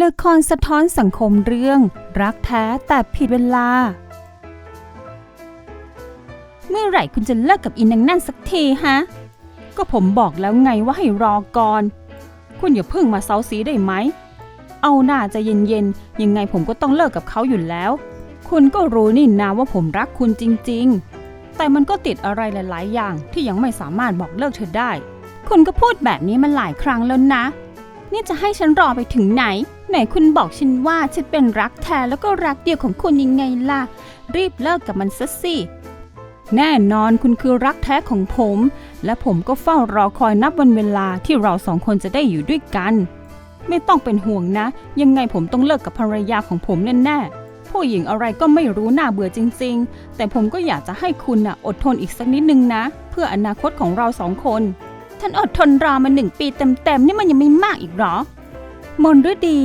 ละครสะท้อนสังคมเรื่อง รักแท้แต่ผิดเวลา เมื่อไหร่คุณจะเลิกกับอินนางนั่นสักทีฮะ ก็ผมบอกแล้วไงว่าให้รอก่อน คุณอย่าเพิ่งมาเซาซีได้ไหม เอาหน้าจะเย็นๆ ยังไงผมก็ต้องเลิกกับเขาอยู่แล้ว คุณก็รู้นี่นาว่าผมรักคุณจริงๆ แต่มันก็ติดอะไรหลายๆ อย่างที่ยังไม่สามารถบอกเลิกเธอได้ คุณก็พูดแบบนี้มาหลายครั้งแล้วนะนี่จะให้ฉันรอไปถึงไหน ไหนคุณบอกฉันว่าฉันเป็นรักแท้แล้วก็รักเดียวของคุณยังไงล่ะ รีบเลิกกับมันซะสิ แน่นอนคุณคือรักแท้ของผม และผมก็เฝ้ารอคอยนับวันเวลาที่เราสองคนจะได้อยู่ด้วยกัน ไม่ต้องเป็นห่วงนะ ยังไงผมต้องเลิกกับภรรยาของผมแน่ๆผู้หญิงอะไรก็ไม่รู้น่าเบื่อจริง ๆ แต่ผมก็อยากจะให้คุณน่ะอดทนอีกสักนิดนึงนะ เพื่ออนาคตของเราสองคน ท่านอดทนรอมาหนึ่งปีเต็มๆนี่มันยังไม่มากอีกหรอ มนฤดี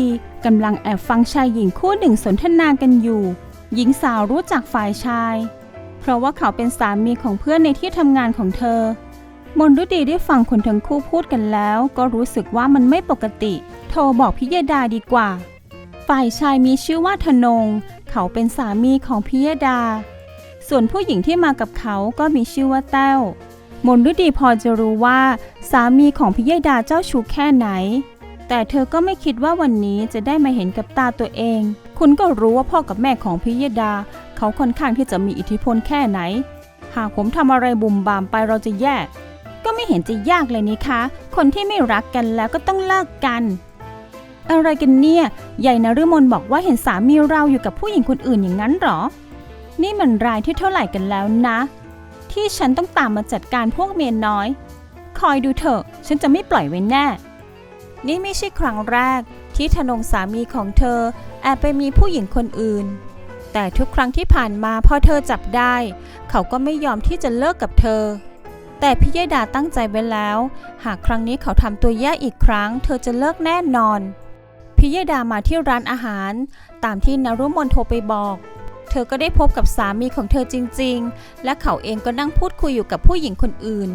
กำลังแอบฟังชายหญิงคู่หนึ่งสนทนากันอยู่ หญิงสาวรู้จักฝ่ายชาย เพราะว่าเขาเป็นสามีของเพื่อนในที่ทำงานของเธอ มนฤดีได้ฟังคนทั้งคู่พูดกันแล้ว ก็รู้สึกว่ามันไม่ปกติ โทรบอกพิยดาดีกว่า ฝ่ายชายมีชื่อว่าธนง เขาเป็นสามีของพิยดา ส่วนผู้หญิงที่มากับเขาก็มีชื่อว่าแต้วมนฤดีพอจะรู้ว่า สามีของพิยดาเจ้าชู้แค่ไหน แต่เธอก็ไม่คิดว่าวันนี้จะได้มาเห็นกับตาตัวเอง คุณก็รู้ว่าพ่อกับแม่ของพิยดา เขาค่อนข้างที่จะมีอิทธิพลแค่ไหน หากผมทำอะไรบุ่มบามไปเราจะแย่ก็ไม่เห็นจะยากเลยนี่คะ คนที่ไม่รักกันแล้วก็ต้องเลิกกัน อะไรกันเนี่ยใหญ่นฤมลบอกว่าเห็นสามีเราอยู่กับผู้หญิงคนอื่นอย่างนั้นหรอ นี่มันรายที่เท่าไหร่กันแล้วนะ ที่ฉันต้องตามมาจัดการพวกเมียน้อย คอยดูเถอะ ฉันจะไม่ปล่อยไว้แน่ นี่ไม่ใช่ครั้งแรกที่ธนงสามีของเธอแอบไปมีผู้หญิงคนอื่น แต่ทุกครั้งที่ผ่านมาพอเธอจับได้ เขาก็ไม่ยอมที่จะเลิกกับเธอ แต่พิยดาตั้งใจไว้แล้ว หากครั้งนี้เขาทำตัวแย่อีกครั้ง เธอจะเลิกแน่นอนพิยดามาที่ร้านอาหาร ตามที่นรุมนโทรไปบอก เธอก็ได้พบกับสามีของเธอจริง ๆ และเขาเองก็นั่งพูดคุยอยู่กับผู้หญิงคนอื่น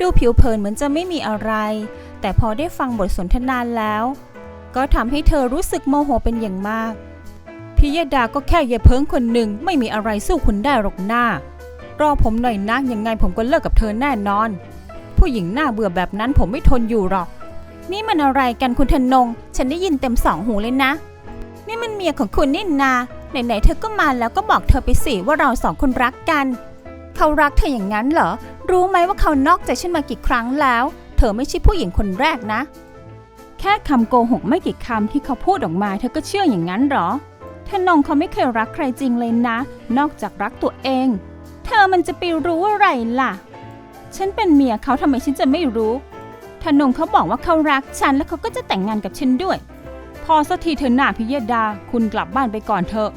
ดูผิวเผินเหมือนจะไม่มีอะไร แต่พอได้ฟังบทสนทนานแล้ว ก็ทำให้เธอรู้สึกโมโหเป็นอย่างมากพิยดาก็แค่เยาเพิงคนหนึ่งไม่มีอะไรสู้คุณได้หรอกหน้ารอผมหน่อยนะยังไงผมก็เลิกกับเธอแน่นอน ผู้หญิงหน้าเบื่อแบบนั้นผมไม่ทนอยู่หรอก นี่มันอะไรกันคุณธนง ฉันได้ยินเต็มสองหูเลยนะ นี่มันเมียของคุณนี่นาไหนๆเธอก็มาแล้วก็บอกเธอไปสิว่าเราสองคนรักกัน เขารักเธออย่างนั้นเหรอ รู้ไหมว่าเขานอกใจฉันมากี่ครั้งแล้ว เธอไม่ใช่ผู้หญิงคนแรกนะ แค่คำโกหกไม่กี่คำที่เขาพูดออกมา เธอก็เชื่ออย่างนั้นหรอธนงเขาไม่เคยรักใครจริงเลยนะ นอกจากรักตัวเอง เธอมันจะไปรู้อะไรล่ะ ฉันเป็นเมียเขาทำไมฉันจะไม่รู้ธนงเขาบอกว่าเขารักฉันแล้วเขาก็จะแต่งงานกับฉันด้วย พอสักทีเธอหน้าพิยดา คุณกลับบ้านไปก่อนเถอะ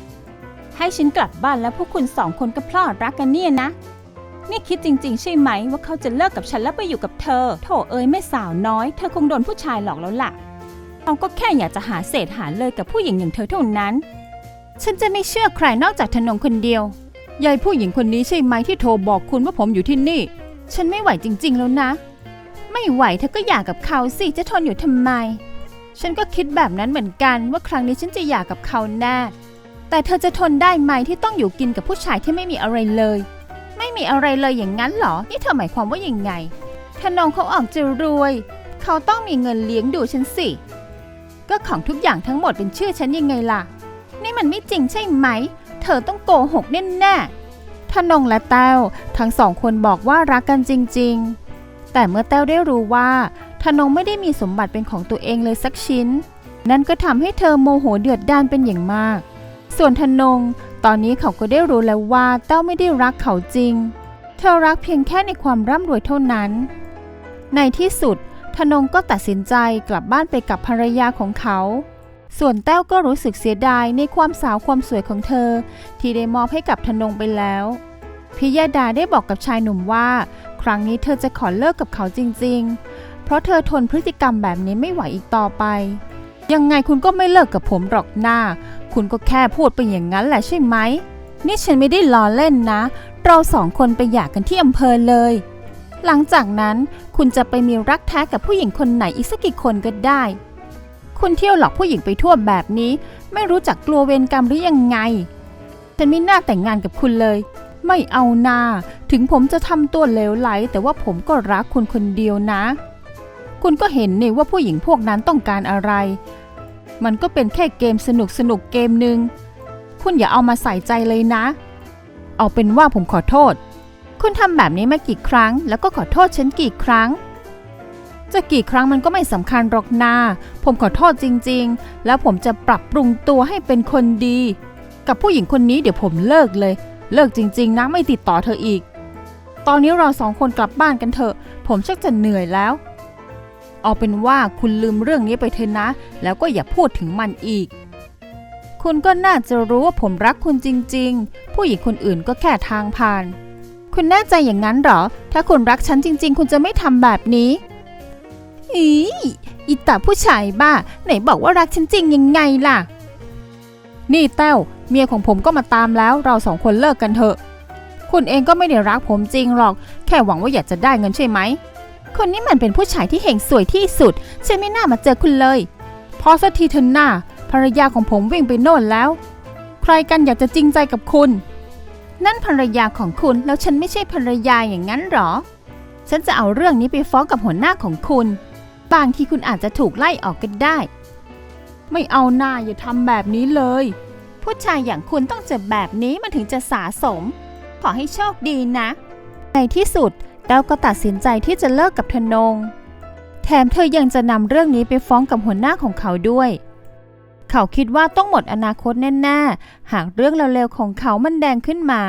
ให้ฉันกลับบ้านแล้วพวกคุณสองคนก็พลอดรักกันเนี่ยนะ นี่คิดจริง ๆ ใช่ไหมว่าเขาจะเลิกกับฉันแล้วไปอยู่กับเธอ โถเอ้ยแม่สาวน้อย เธอคงโดนผู้ชายหลอกแล้วล่ะเขาก็แค่อยากจะหาเศษหาเลยกับผู้หญิงอย่างเธอเท่านั้น ฉันจะไม่เชื่อใครนอกจากธนงคนเดียวยายผู้หญิงคนนี้ใช่ไหมที่โทรบอกคุณว่าผมอยู่ที่นี่ ฉันไม่ไหวจริง ๆ แล้วนะ ไม่ไหวเธอก็หย่ากับเขาสิจะทนอยู่ทำไม ฉันก็คิดแบบนั้นเหมือนกันว่าครั้งนี้ฉันจะหย่ากับเขาแน่แต่เธอจะทนได้ไหมที่ต้องอยู่กินกับผู้ชายที่ไม่มีอะไรเลย ไม่มีอะไรเลยอย่างนั้นเหรอ นี่เธอหมายความว่าอยังไง ถ้าน้องเขาออกจะรวย เขาต้องมีเงินเลี้ยงดูฉันสิ ก็ของทุกอย่างทั้งหมดเป็นชื่อฉันยังไงล่ะ นี่มันไม่จริงใช่ไหม เธอต้องโกหกแน่ๆถ้านงและแต้วทั้งสองคนบอกว่ารักกันจริง ๆ แต่เมื่อแต้วได้รู้ว่าธนงไม่ได้มีสมบัติเป็นของตัวเองเลยสักชิ้น นั่นก็ทำให้เธอโมโหเดือดดาลเป็นอย่างมาก ส่วนธนง ตอนนี้เขาก็ได้รู้แล้วว่าเต้าไม่ได้รักเขาจริง เธอรักเพียงแค่ในความร่ำรวยเท่านั้น ในที่สุดธนงก็ตัดสินใจกลับบ้านไปกับภรรยาของเขา ส่วนแต้วก็รู้สึกเสียดายในความสาวความสวยของเธอ ที่ได้มอบให้กับธนงไปแล้วพิยดาได้บอกกับชายหนุ่มว่า ครั้งนี้เธอจะขอเลิกกับเขาจริง ๆ เพราะเธอทนพฤติกรรมแบบนี้ไม่ไหวอีกต่อไป ยังไงคุณก็ไม่เลิกกับผมหรอกหน้า คุณก็แค่พูดไปอย่างนั้นแหละใช่ไหม นี่ฉันไม่ได้ล้อเล่นนะ เราสองคนไปหย่ากันที่อำเภอเลย หลังจากนั้นคุณจะไปมีรักแท้กับผู้หญิงคนไหนอีกสักกี่คนก็ได้ คุณเที่ยวหลอกผู้หญิงไปทั่วแบบนี้ ไม่รู้จักกลัวเวรกรรมหรือยังไง ฉันไม่น่าแต่งงานกับคุณเลย ไม่เอานาถึงผมจะทำตัวเลวไหล แต่ว่าผมก็รักคุณคนเดียวนะ คุณก็เห็นนี่ว่าผู้หญิงพวกนั้นต้องการอะไร มันก็เป็นแค่เกมสนุกสนุกๆเกมหนึ่งคุณอย่าเอามาใส่ใจเลยนะ เอาเป็นว่าผมขอโทษ คุณทำแบบนี้มากี่ครั้ง แล้วก็ขอโทษฉันกี่ครั้ง จะกี่ครั้งมันก็ไม่สำคัญหรอกนา ผมขอโทษจริง ๆ แล้วผมจะปรับปรุงตัวให้เป็นคนดี กับผู้หญิงคนนี้เดี๋ยวผมเลิกเลย เลิกจริง ๆ นะไม่ติดต่อเธออีก ตอนนี้เราสองคนกลับบ้านกันเถอะ ผมชักจะเหนื่อยแล้ว เอาเป็นว่าคุณลืมเรื่องนี้ไปเถอะนะ แล้วก็อย่าพูดถึงมันอีก คุณก็น่าจะรู้ว่าผมรักคุณจริง ๆ ผู้หญิงคนอื่นก็แค่ทางผ่าน คุณแน่ใจอย่างนั้นหรอ ถ้าคุณรักฉันจริง ๆ คุณจะไม่ทำแบบนี้ อีอีตาผู้ชายบ้า ไหนบอกว่ารักฉันจริงยังไงล่ะ นี่แต้วเมียของผมก็มาตามแล้ว เราสองคนเลิกกันเถอะ คุณเองก็ไม่ได้รักผมจริงหรอก แค่หวังว่าอยากจะได้เงินใช่ไหม คนนี้มันเป็นผู้ชายที่เห่งสวยที่สุด ฉันไม่น่ามาเจอคุณเลย พอสักทีเถอะหน้าภรรยาของผมวิ่งไปโน่นแล้ว ใครกันอยากจะจริงใจกับคุณ นั่นภรรยาของคุณแล้วฉันไม่ใช่ภรรยาอย่างนั้นหรอ ฉันจะเอาเรื่องนี้ไปฟ้องกับหัวหน้าของคุณ บางทีคุณอาจจะถูกไล่ออกก็ได้ ไม่เอาหน้าอย่าทำแบบนี้เลย ผู้ชายอย่างคุณต้องเจอแบบนี้มันถึงจะสาสม ขอให้โชคดีนะ ในที่สุด แต้วก็ตัดสินใจที่จะเลิกกับธนง แถมเธอยังจะนำเรื่องนี้ไปฟ้องกับหัวหน้าของเขาด้วย เขาคิดว่าต้องหมดอนาคตแน่ๆ หากเรื่องเร็วๆของเขามันแดงขึ้นมา